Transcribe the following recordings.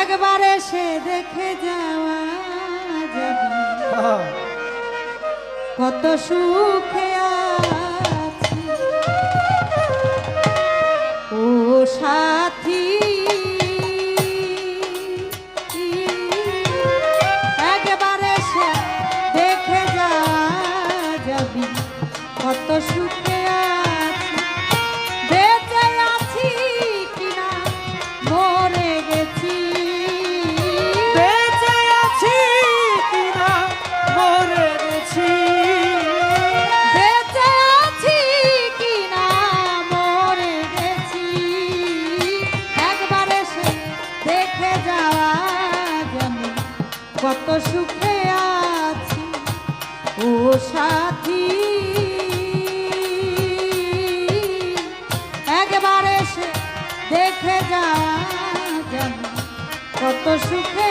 একবার সে দেখে যাওয়া যাবে। কত সুখে কত সুখে আছি ও সাথী। একবার এসে দেখে যাওয়া কত সুখে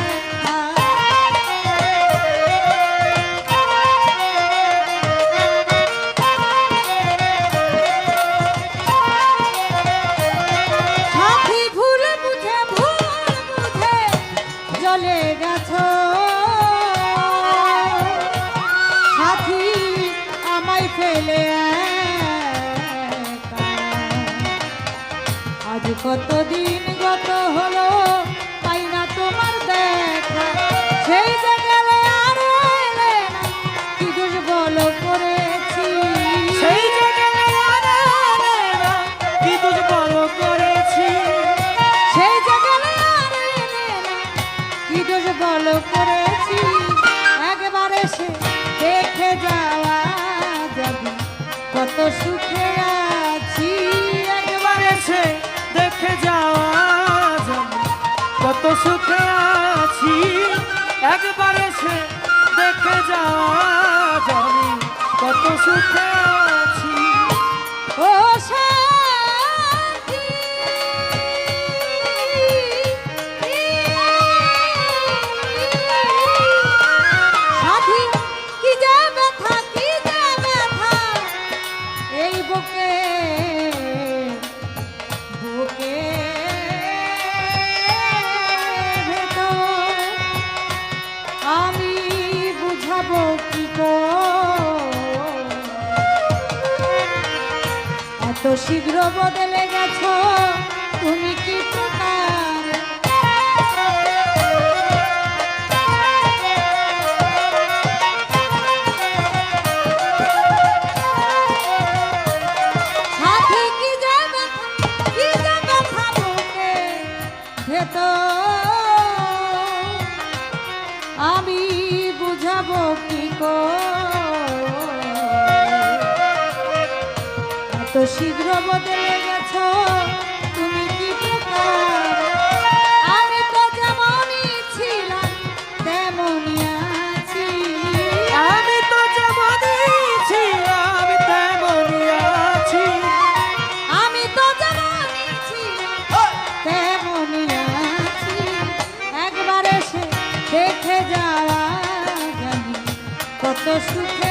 আজ কতদিন গত হলো? সুখে আছি একবার এসে দেখে যাওয়া জানি কত সুখে শীঘ্র বদলে গেছো। তুমি কি প্রকার? আমি বুঝাবো কি করে? শীঘ্র বদলে গেছো তুমি কি প্রকার? আমি তো যেমনই ছিলাম তেমনই আছি। আমি তো যেমনই ছিলাম তেমনই আছি। আমি তো যেমনই ছিলাম তেমনই আছি। একবার এসে দেখে যাওয়া জানি কত সুখে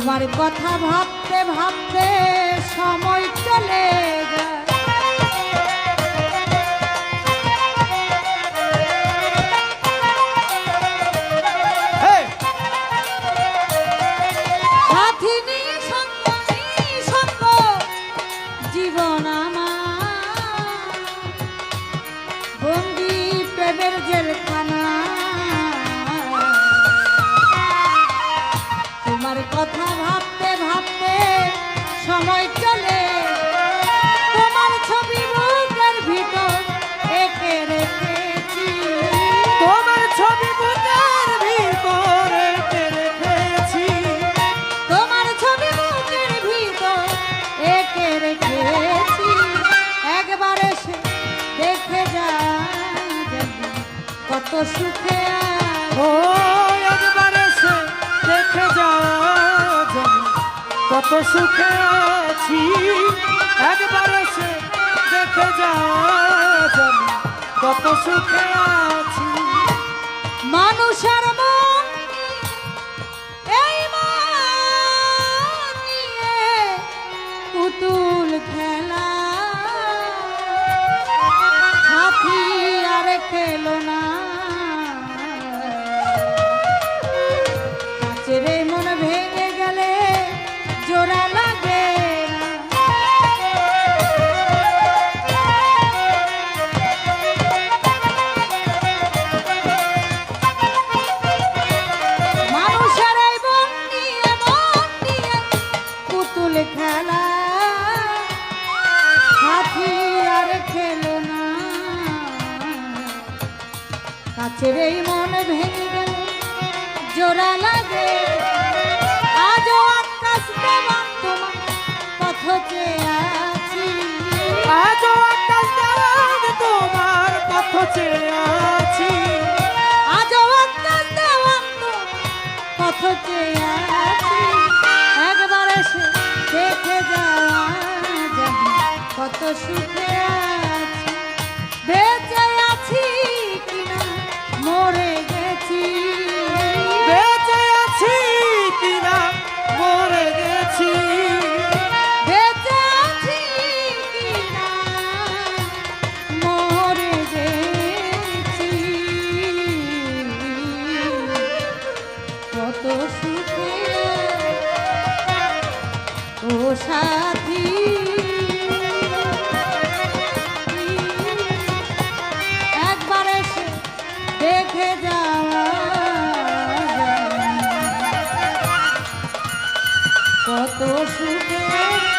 তোমার কথা ভাবতে ভাবতে সময় চলে যায়। কত সুখে আছি। একবার এসে দেখে যা জানি কত সুখে আছি। মানুষের আর না। কাছের এই মন ভেঙে গেল জোড়া লাগে। আজও আকাশ দেওয়ান তোমার পথ চেয়ে আছি। আজও আকাশ দেওয়ান তোমার পথ চেয়ে আছি। আজও আকাশ দেওয়ান পথ চেয়ে আছি। একবার এসে দেখে যাওয়া কত সুখে কত সুখে